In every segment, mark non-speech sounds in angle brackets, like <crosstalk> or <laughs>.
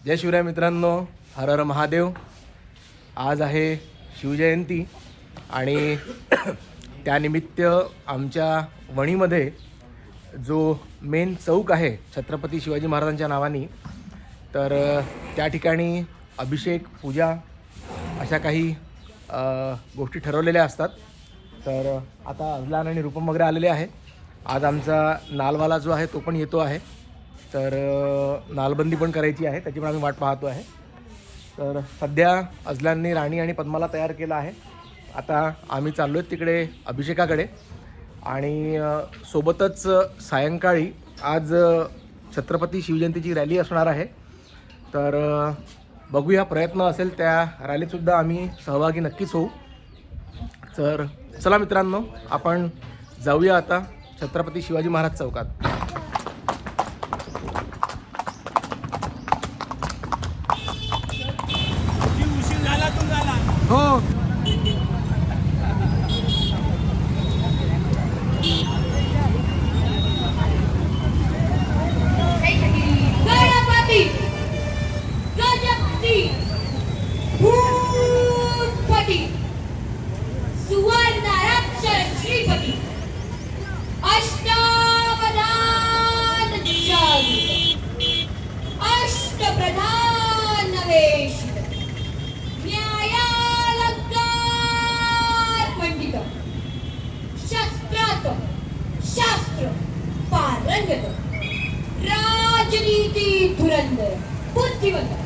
जय शिवराय मित्रांनो हर हर महादेव. आज आहे शिवजयंती आणि <clears throat> त्यानिमित्त आमच्या वणीमध्ये जो मेन चौक आहे छत्रपती शिवाजी महाराजांच्या नावाने तर त्या ठिकाणी अभिषेक पूजा अशा काही गोष्टी ठरवलेल्या असतात. तर आता अजलान आणि रूपम वगैरे आलेले आहे. आज आमचा नालवाला जो आहे तो पण येतो आहे. तर नालबंदी पण करायची आहे त्याची पण आम्ही वाट पाहतो आहे. तर सध्या अजलांनी राणी आणि पद्माला तयार केलं आहे. आता आम्ही चाललो आहेत तिकडे अभिषेकाकडे. आणि सोबतच सायंकाळी आज छत्रपती शिवजयंतीची रॅली असणार आहे. तर बघूया प्रयत्न असेल त्या रॅलीतसुद्धा आम्ही सहभागी नक्कीच होऊ. तर चला मित्रांनो आपण जाऊया आता छत्रपती शिवाजी महाराज चौकात. हो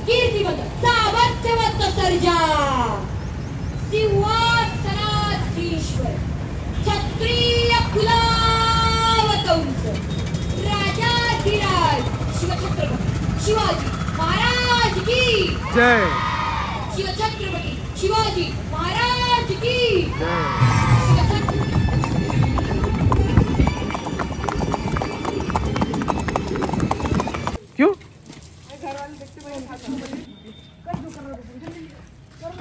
कीर्तिमंत सामर्थ्यवंत सर्जा. सिंहासनाधीश्वर क्षत्रिय कुलावतंस राजाधिराज शिवछत्रपती शिवाजी महाराज की. जय. शिवछत्रपती शिवाजी महाराज की. जय.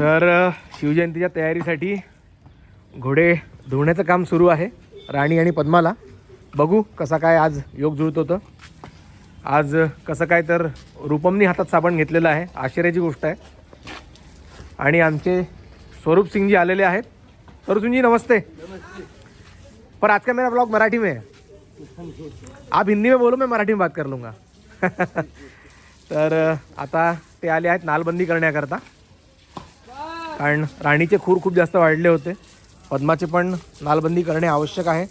तर शिवजयंतीच्या तयारीसाठी घोडे धुवण्याचं काम सुरू आहे राणी आणि पद्माला. बघू कसा काय आज योग जुळत होतं. आज कसं काय तर रूपमनी हातात साबण घेतलेलं आहे आश्चर्याची गोष्ट आहे. आणि आमचे स्वरूप सिंगजी आलेले आहेत. स्वरूप नमस्ते. पर आज का मेरा ब्लॉग मराठी में है? आप हिंदी में बोलो मैं मराठी में बात कर लूँगा. <laughs> तर आता ते आले आहेत नालबंदी करण्याकरता. कारण राणीचे खूर खूप जास्त वाढले होते. पद्माचे पण नालबंदी करणे आवश्यक आहे.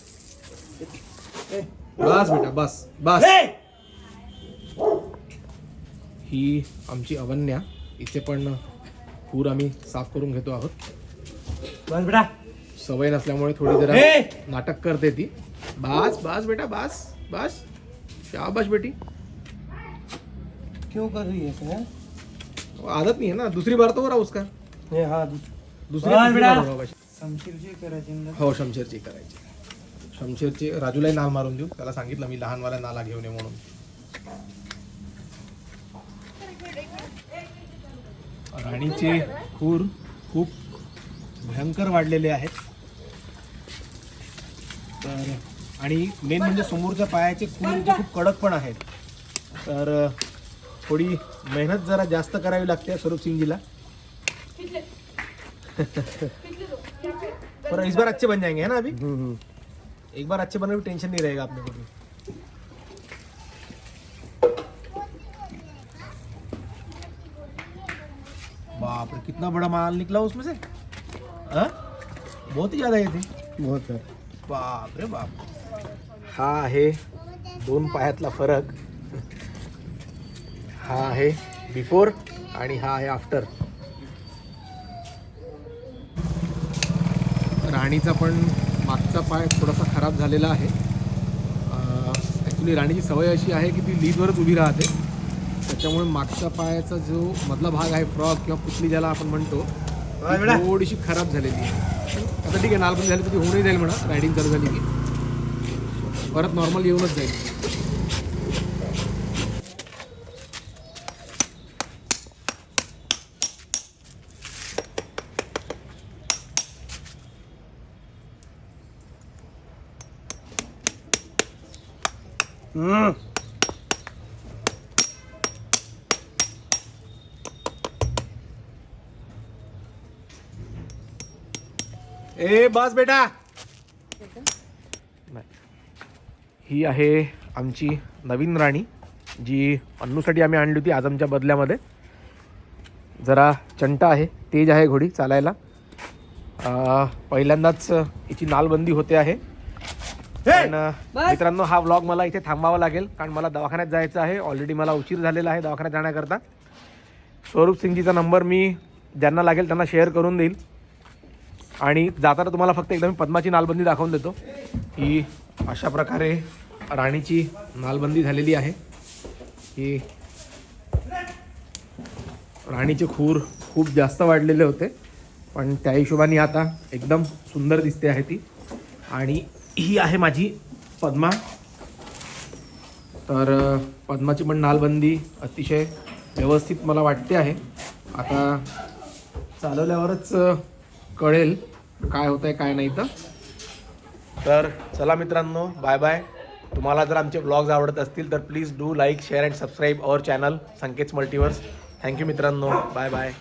बस बेटा बस बस. ही! आमची अवन्या. इथे पण खूर आम्ही साफ करून घेतो आहोत. बस बेटा. सवय नसल्यामुळे थोडी जरा! नाटक करते ती. बस बस बेटा बस बस. शाबाश बेटी. क्यों कर रही है सर? आदत नहीं है ना. दूसरी बार तो हो रहा उसका. हे हा दुसरी बेटा. हो रहा बा. समशीरची करायची ना. हो शमशेरची करायची. शमशेरची राजूलाही नाल मारून देऊ. त्याला सांगितलं मी लहानवाल्या नाला घेऊन ये म्हणून. राणीचे खूर खूप भयंकर वाढलेले आहेत तर आणि मेन म्हणजे समोरच्या पायाचे खूर जे खूप कडक पण आहेत. तर थोडी मेहनत जरा जास्त करावी लागते स्वरूप सिंगजीला. पर इस बार अच्छे बन जाएंगे है ना अभी? एक बार अच्छे बने टेंशन नहीं रहेगा अपने को बाप रे कितना बड़ा माल निकला उसमें से? हाँ? बहुत ही ज्यादा ये थी। बहुत बाप रे बाप। हा आहे दोन पायातला फरक। हा आहे बिफोर आणि हा आहे आफ्टर राणीचा पण मागचा पाय थोडासा खराब झालेला आहे. ॲक्च्युली राणीची सवय अशी आहे की ती लीजवरच उभी राहते. त्याच्यामुळे मागच्या पायाचा जो मधला भाग आहे फ्रॉक किंवा पुतली ज्याला आपण म्हणतो. थोडीशी खराब झालेली आहे. आता ठीक आहे नालबंदी झाली तर ती होऊनही जाईल म्हणा रायडिंग चालू झाली की. परत नॉर्मल येऊनच जाईल. ए बस बेटा. ही आहे आमची नवीन राणी जी अन्नूसाठी आम्ही आणली होती आज आमच्या बदल्यामध्ये. जरा चंटा आहे तेज आहे घोडी चालायला. पहिल्यांदाच हिची नालबंदी होते आहे. पण मित्रांनो हा व्लॉग मला इथे थांबावा लागेल कारण मला दवाखान्यात जायचं आहे. ऑलरेडी मला उशीर झालेला आहे दवाखान्यात जाण्याकरता. स्वरूप सिंगजीचा नंबर मी ज्यांना लागेल त्यांना शेअर करून देईल. आणि जाताना तुम्हाला फक्त एकदा मी पद्माची नालबंदी दाखवून देतो. ही अशा प्रकारे राणीची नालबंदी झालेली आहे. ही राणीचे खूर खूप जास्त वाढलेले होते. पण त्या हिशोबाने आता एकदम सुंदर दिसते आहे ती. आणि ही आहे माझी पद्मा. तर पद्माची पण नालबंदी अतिशय व्यवस्थित मला वाटते आहे. आता चालवल्यावरच कळेल काय होतं आहे काय नाही तर तर चला मित्रांनो बाय बाय तुम्हाला जर आमचे ब्लॉग्स आवडत असतील तर please do like share and subscribe our channel Sanket multiverse thank you मित्रांनो. Bye bye